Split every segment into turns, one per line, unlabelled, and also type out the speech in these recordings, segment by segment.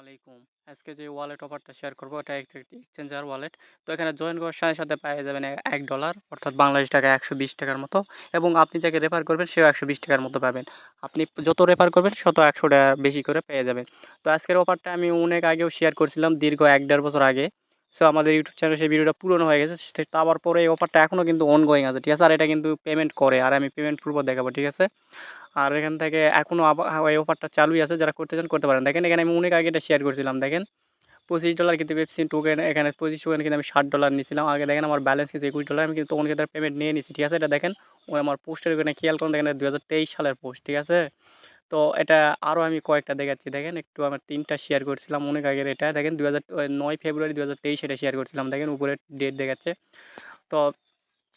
আলাইকুম। আজকে যে ওয়ালেট অফারটা শেয়ার করব এটা একটি এক্সচেঞ্জার ওয়ালেট তো এখানে জয়েন করার সাথে সাথে পেয়ে যাবেন এক ডলার অর্থাৎ বাংলাদেশ টাকা একশো বিশ টাকার মতো। এবং আপনি যাকে রেফার করবেন, সেও একশো বিশ টাকার মতো পাবেন। আপনি যত রেফার করবেন, শত একশো টাকা বেশি করে পেয়ে যাবেন। তো আজকের অফারটা আমি অনেক আগেও শেয়ার করছিলাম, দীর্ঘ এক দেড় বছর আগে। সো আমাদের ইউটিউব চ্যানেলে সেই ভিডিওটা পুরনো হয়ে গেছে তারপর পরে এই অফারটা এখনও কিন্তু অনগোয়িং আছে, ঠিক আছে? আর এটা কিন্তু পেমেন্ট করে, আর আমি পেমেন্ট পূর্ব দেখাবো, ঠিক আছে? আর এখান থেকে এখনও এই অফারটা চালুই আছে, যারা করতে চান করতে পারেন। দেখেন, এখানে আমি অনেক আগে এটা শেয়ার করছিলাম, দেখেন? পঁচিশ ডলার কিন্তু পেপসি টোকেন এখানে পঁচিশ টোকেন কিন্তু আমি ষাট ডলার নিয়েছিলাম। আগে দেখেন, আমার ব্যালেন্স কিন্তু একুশ ডলার আমি কিন্তু তখন কিন্তু পেমেন্ট নিয়ে নিয়েছি, ঠিক আছে? এটা দেখেন আমার পোস্টের ওখানে খেয়াল করুন, দেখেন দু হাজার তেইশ সালের পোস্ট ঠিক আছে? তো এটা আরও আমি কয়েকটা দেখাচ্ছি। দেখেন একটু আমার তিনটা শেয়ার করছিলাম অনেক আগের এটা। দেখেন দু নয় ফেব্রুয়ারি দু হাজার তেইশ এটা শেয়ার করছিলাম। দেখেন উপরে ডেট দেখাচ্ছে। তো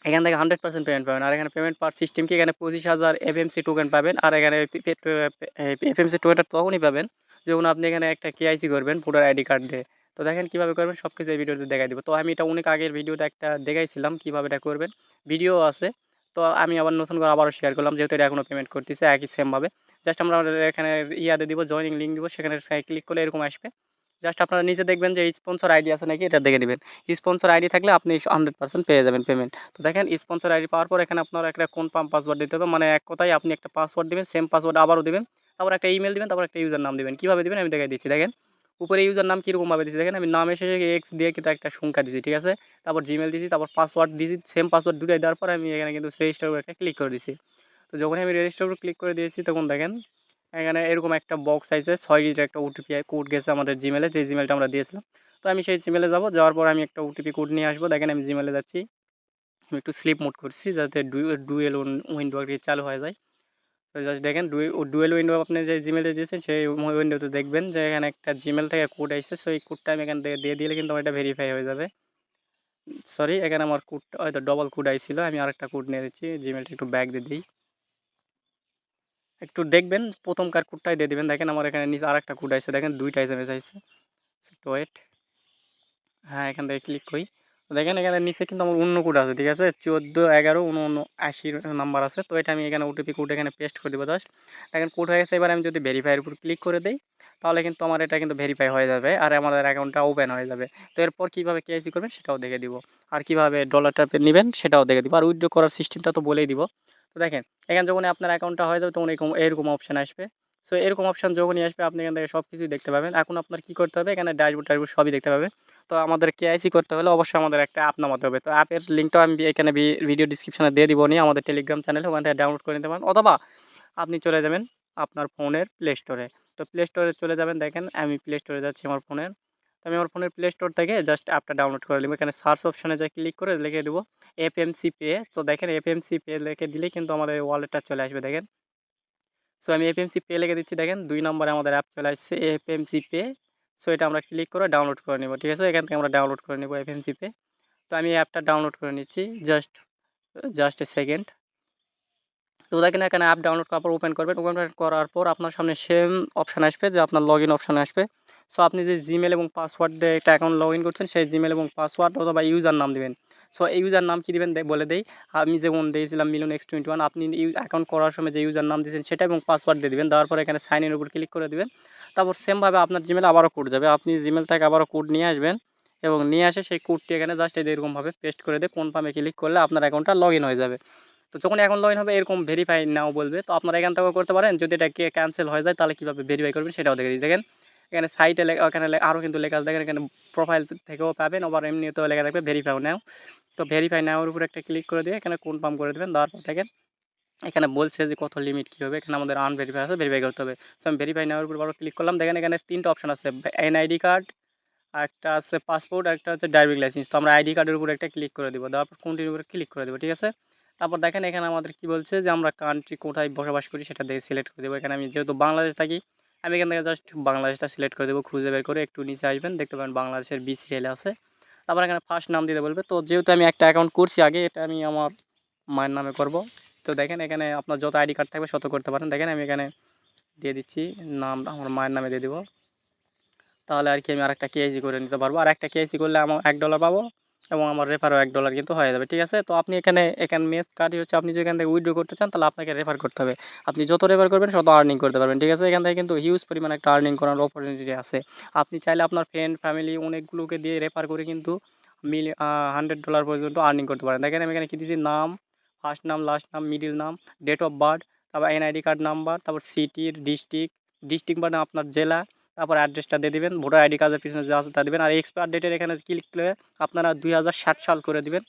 এখান থেকে হান্ড্রেড পার্সেন্ট পেমেন্ট পাবেন। আর এখানে পেমেন্ট পার সিস্টেম কি? এখানে পঁচিশ হাজার এফ এফএমসি টোকেন পাবেন। আর এখানে এফ এফএমসি টোকেনটা তখনই পাবেন যখন আপনি এখানে একটা কেআইসি করবেন ভোটার আইডি কার্ড দিয়ে। তো দেখেন কীভাবে করবেন সব কিছু এই ভিডিওতে দেখাই দিব। তো আমি এটা অনেক আগের ভিডিওতে একটা দেখাইছিলাম কীভাবে এটা করবেন। ভিডিও আছে। তো আমি আবার নতুন করে আবারও শেয়ার করলাম যেহেতু এটা এখনও পেমেন্ট করতেছে, একই সেমভাবে জাস্ট আমরা এখানে ইয়াতে দিব জয়েনিং লিঙ্ক দিব, সেখানে ক্লিক করলে এরকম আসবে। জাস্ট আপনারা নিজে দেখবেন যে স্পন্সর আইডি আছে নাকি, এটা দেখে নেবেন। স্পন্সর আইডি থাকলে আপনি হান্ড্রেড পার্সেন্ট পেয়ে যাবেন পেমেন্ট তো দেখেন স্পন্সর আইডি পাওয়ার পর এখানে আপনার একটা কোন পাম্প পাসওয়ার্ড দিতে হবে মানে এক কথায় আপনি একটা পাসওয়ার্ড দেবেন সেম পাসওয়ার্ড আবারও দেবেন, তারপর একটা ইমেল দিবেন, তারপর একটা ইউজার নাম দেবেন। কীভাবে দিবেন আমি দেখাই দিচ্ছি, দেখেন। উপরে ইউজার নাম কীরকমভাবে দিচ্ছি, দেখেন, আমি নাম এসে এক্স দিয়ে কিন্তু একটা সংখ্যা দিচ্ছি ঠিক আছে? তারপর জিমেল দিচ্ছি তারপর পাসওয়ার্ড দিয়েছি সেম পাসওয়ার্ড দুটাই দেওয়ার পর আমি এখানে কিন্তু রেজিস্টার করে একটা ক্লিক করে দিচ্ছি তো যখন আমি রেজিস্টার করে ক্লিক করে দিয়েছি, তখন দেখেন এখানে এরকম একটা বক্স আছে, ছয় ডিজিট একটা ওটিপি কোড গেছে আমাদের জিমেলে যে জিমেলটা আমরা দিয়েছিলাম। তো আমি সেই জিমেলে যাব, যাওয়ার পর আমি একটা ওটিপি কোড নিয়ে আসব। দেখেন আমি জিমেলে যাচ্ছি। আমি একটু স্লিপ মোড করছি যাতে ডুয়েল উইন্ডো আর কি চালু হয়ে যায়। তো জাস্ট দেখেন ডুয়েল উইন্ডো আপনি যে জিমেলে দিয়েছেন, সেই উইন্ডোতে দেখবেন যে এখানে একটা জিমেল থেকে কোড আসছে। সেই কোডটা আমি এখান থেকে দিয়ে দিলে কিন্তু আমার এটা ভেরিফাই হয়ে যাবে। সরি এখানে আমার কোডটা হয়তো ডবল কোড আইছিল। আমি আরেকটা কোড নিয়ে দিচ্ছি জিমেলটা একটু ব্যাক দিয়ে দিই। একটু দেখবেন প্রথমকার কোডটাই দিয়ে দেবেন। দেখেন আমার এখানে নিচে আর একটা কোড আছে দেখেন দুইটা এসএমএস আছে একটু ওয়েট হ্যাঁ এখান থেকে ক্লিক করি। দেখেন এখানে নিচে কিন্তু আমার অন্য কোড আছে, ঠিক আছে? চোদ্দ, এগারো উনআশি আশির নাম্বার আছে। তো এটা আমি এখানে ওটিপি কোড এখানে পেস্ট করে দেবো জাস্ট দেখেন কোড হয়ে গেছে। এবার আমি যদি ভেরিফাইয়ের উপর ক্লিক করে দিই, তাহলে কিন্তু আমার এটা কিন্তু ভেরিফাই হয়ে যাবে আর আমাদের অ্যাকাউন্টটা ওপেন হয়ে যাবে। তো এরপর কীভাবে কেআইসি করবেন সেটাও দেখে দিব। আর কীভাবে ডলারটা নেবেন সেটাও দেখে দিব। আর উইথড্র করার সিস্টেমটা তো বলেই দিব। তো দেখেন, এখানে যখন আপনার অ্যাকাউন্টটা হয়ে যাবে তখন এরকম এরকম অপশান আসবে। সো এরকম অপশান যখনই আসবে, আপনি এখান থেকে সব কিছুই দেখতে পাবেন। এখন আপনার কী করতে হবে? এখানে ড্যাশবোর্ড ট্যাশবোর্ড সবই দেখতে পাবেন। তো আমাদের কেআইসি করতে হলে অবশ্যই আমাদের একটা অ্যাপ নামাতে হবে। তো অ্যাপের লিঙ্কটাও আমি এখানে ভিডিও ডিসক্রিপশনে দিয়ে দিব নিয়ে আমাদের টেলিগ্রাম চ্যানেলে ওখান থেকে ডাউনলোড করে নিতে পারেন। অথবা আপনি চলে যাবেন আপনার ফোনের প্লে স্টোরে তো প্লে স্টোরে চলে যাবেন, দেখেন, আমি প্লে স্টোরে যাচ্ছি আমার ফোনের তো আমি আমার ফোনের প্লে স্টোর থেকে জাস্ট অ্যাপটা ডাউনলোড করে নেব এখানে সার্চ অপশনে যাই ক্লিক করে লিখে দেবো এফ এম সি পে তো দেখেন এফ এম সি পে লিখে দিলেই কিন্তু আমাদের ওয়ালেটটা চলে আসবে, দেখেন। সো আমি এফ এম সি পে লিখে দিচ্ছি, দেখেন। দুই নম্বরে আমাদের অ্যাপ চলে আসছে F M C pay so এটা আমরা ক্লিক করে ডাউনলোড করে নেব, ঠিক আছে? এখান থেকে আমরা ডাউনলোড করে নেব এফ এম সি পে তো আমি অ্যাপটা ডাউনলোড করে নিচ্ছি জাস্ট জাস্ট এ সেকেন্ড তো দেখেন এখানে অ্যাপ ডাউনলোড করার পর ওপেন করবেন। ওপেন করার পর আপনার সামনে সেম অপশান আসবে যে আপনার লগ ইন অপশান আসবে। সো আপনি যে জিমেল এবং পাসওয়ার্ড দিয়ে একটা অ্যাকাউন্ট লগ ইন করছেন, সেই জিমেল এবং পাসওয়ার্ড অথবা ইউজার নাম দেবেন। সো এই ইউজার নাম কী দেবেন? বলে দেই। আমি যেমন দিয়েছিলাম মিলন এক্স টোয়েন্টি ওয়ান আপনি অ্যাকাউন্ট করার সময় যে ইউজার নাম দিয়েছেন, সেটা এবং পাসওয়ার্ড দিয়ে দেবেন। দেওয়ার এখানে সাইন ইনের উপর ক্লিক করে দেবেন। তারপর সেমভাবে আপনার জিমেল আবারও কোড যাবে। আপনি জিমেল থেকে আবারও কোড নিয়ে আসবেন এবং নিয়ে আসে, সেই কোডটি এখানে জাস্ট এরকমভাবে পেস্ট করে দিয়ে কনফার্মে ক্লিক করলে আপনার অ্যাকাউন্টটা লগ ইন হয়ে যাবে। তো যখন এখন লগ হবে, এরকম ভেরিফাই নাও বলবে। তো আপনারা এখান থেকেও করতে পারেন। যদি এটা কে ক্যান্সেল হয়ে যায়, তাহলে কীভাবে ভেরিফাই করবেন সেটাও দেখে দিই। দেখেন, এখানে সাইটে এখানে আরও কিন্তু লেখা দেখেন, এখানে প্রোফাইল থেকেও পাবেন। আবার এমনিতেও লেখা থাকবে ভেরিফাই নাও তো ভেরিফাই নেওয়ার উপর একটা ক্লিক করে দিয়ে এখানে কনফার্ম করে দেবেন। দেওয়ার পর দেখেন, এখানে বলছে যে কত লিমিট কী হবে। এখানে আমাদের আনভেরিফাই আছে ভেরিফাই করতে হবে। সো আমি ভেরিফাই নেওয়ার উপর আবার ক্লিক করলাম। দেখেন, এখানে তিনটা অপশান আছে। এনআইডি কার্ড একটা আছে পাসপোর্ট একটা হচ্ছে ড্রাইভিং লাইসেন্স তো আমরা আইডি কার্ডের উপর একটা ক্লিক করে দেবো। দেওয়ার পর কন্টিনিউ উপরে ক্লিক করে দেবো, ঠিক আছে? তারপর দেখেন এখানে আমাদের কি বলছে যে, আমরা কান্ট্রি কোথায় বসবাস করি সেটা দেখে সিলেক্ট করে দেবো। এখানে আমি যেহেতু বাংলাদেশ থাকি, আমি এখান থেকে জাস্ট বাংলাদেশটা সিলেক্ট করে দেবো, খুঁজে বের করে একটু নিচে আসবেন। দেখতে পাবেন বাংলাদেশের বি সিরিয়ালে আছে। তারপর এখানে ফার্স্ট নাম দিতে বলবে। তো যেহেতু আমি একটা অ্যাকাউন্ট করছি আগে, এটা আমি আমার মায়ের নামে করব। তো দেখেন এখানে আপনার যত আইডি কার্ড থাকবে শত করতে পারেন। দেখেন আমি এখানে দিয়ে দিচ্ছি, নাম আমার মায়ের নামে দিয়ে দেবো। তাহলে আর কি আমি আরেকটা কেআইসি করে নিতে পারব। আর একটা কেআইসি করলে আমার এক ডলার পাবো। এবং আমার রেফারও এক ডলার কিন্তু হয়ে যাবে, ঠিক আছে? তো আপনি এখানে এখানে মেস কার্ডই হচ্ছে আপনি যদি এখান থেকে উইথড্র করতে চান, তাহলে আপনাকে রেফার করতে হবে। আপনি যত রেফার করবেন তত আর্নিং করতে পারবেন, ঠিক আছে? এখান থেকে কিন্তু হিউজ পরিমাণে একটা আর্নিং করার অপরচুনিটি আছে। আপনি চাইলে আপনার ফ্রেন্ড ফ্যামিলি অনেকগুলোকে দিয়ে রেফার করে কিন্তু মিলি হান্ড্রেড ডলার পর্যন্ত আর্নিং করতে পারেন। দেখেন আমি এখানে কি নাম ফার্স্ট নাম লাস্ট নাম মিডিল নাম ডেট অফ বার্থ তারপর এনআইডি কার্ড নাম্বার তারপর সিটির ডিস্ট্রিক্ট ডিস্ট্রিক্ট মানে আপনার জেলা তারপর অ্যাড্রেসটা দিয়ে দিবেন ভোটার আইডি কার্ডের পিছনে যা আছে তা দেবেন। আর এক্সপায়ার ডেটের এখানে ক্লিক করে আপনারা দুই হাজার ষাট সাল করে দিবেন।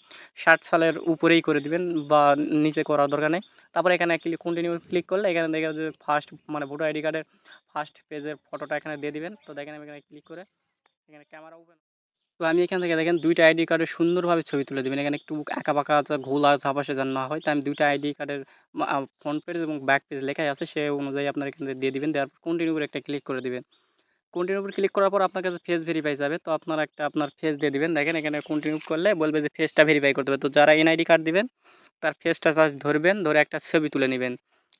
ষাট সালের উপরেই করে দিবেন বা নিচে করার দরকার নেই। তারপরে এখানে ক্লিক কন্টিনিউ ক্লিক করলে এখানে দেখে যে ফার্স্ট মানে ভোটার আইডি কার্ডের ফার্স্ট পেজের ফটোটা এখানে দিয়ে দিবেন। তো দেখেন আমি এখানে ক্লিক করে এখানে ক্যামেরা ওপেন তো আমি এখান থেকে দেখেন দুইটা আইডি কার্ডের সুন্দরভাবে ছবি তুলে দেবেন। এখানে একটু একা বাঁকা আছে, ঘোলা ঝাপাসে যেন না হয়। তাই আমি দুইটা আইডি কার্ডের ফ্রন্ট পেজ এবং ব্যাক পেজ লেখাই আছে, সে অনুযায়ী আপনার এখানে দিয়ে দিবেন। দেওয়ার পর কন্টিনিউ করে একটা ক্লিক করে দিবেন। কন্টিনিউ উপর ক্লিক করার পর আপনার কাছে ফেস ভেরিফাই যাবে। তো আপনার একটা, আপনার ফেস দিয়ে দিবেন। দেখেন এখানে কন্টিনিউ করলে বলবে যে ফেসটা ভেরিফাই করতে হবে। তো যারা এনআইডি কার্ড দিবেন, তার ফেসটা জাস্ট ধরবেন, ধরে একটা ছবি তুলে নেবেন।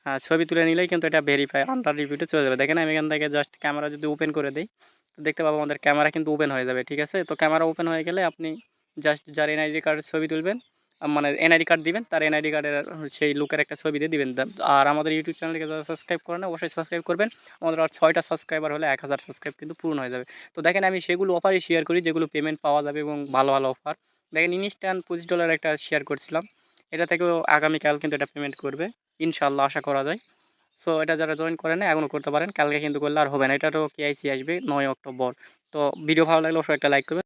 হ্যাঁ ছবি তুলে নিলেই কিন্তু এটা ভেরিফাই আন্ডার রিভিউতে চলে যাবে। দেখেন আমি এখান থেকে জাস্ট ক্যামেরা যদি ওপেন করে দিই, তো দেখতে পাবো আমাদের ক্যামেরা কিন্তু ওপেন হয়ে যাবে, ঠিক আছে? তো ক্যামেরা ওপেন হয়ে গেলে আপনি জাস্ট যার এনআইডি কার্ডের ছবি তুলবেন মানে এনআইডি কার্ড দিবেন, তার এনআইডি কার্ডের সেই লুকের একটা ছবি দিয়ে দিবেন। আর আমাদের ইউটিউব চ্যানেলকে যারা সাবস্ক্রাইব করেন অবশ্যই সাবস্ক্রাইব করবেন। আমাদের আর ছয়টা সাবস্ক্রাইবার হলে এক হাজার সাবস্ক্রাইব কিন্তু পূর্ণ হয়ে যাবে। তো দেখেন, আমি সেগুলো অফারই শেয়ার করি, যেগুলো পেমেন্ট পাওয়া যাবে এবং ভালো ভালো অফার দেখেন ইনস্ট্যান্ট পঁচিশ ডলার একটা শেয়ার করছিলাম। এটা থেকেও আগামীকাল কিন্তু এটা পেমেন্ট করবে। ইনশাল্লাহ আশা করা যায়। সো এটা যারা জয়েন করেন না এখনও করতে পারেন। কালকে কিন্তু করলে আর হবে না। এটা তো কেআইসি আসবে নয় অক্টোবর। তো ভিডিও ভালো লাগলে অবশ্যই একটা লাইক করবেন।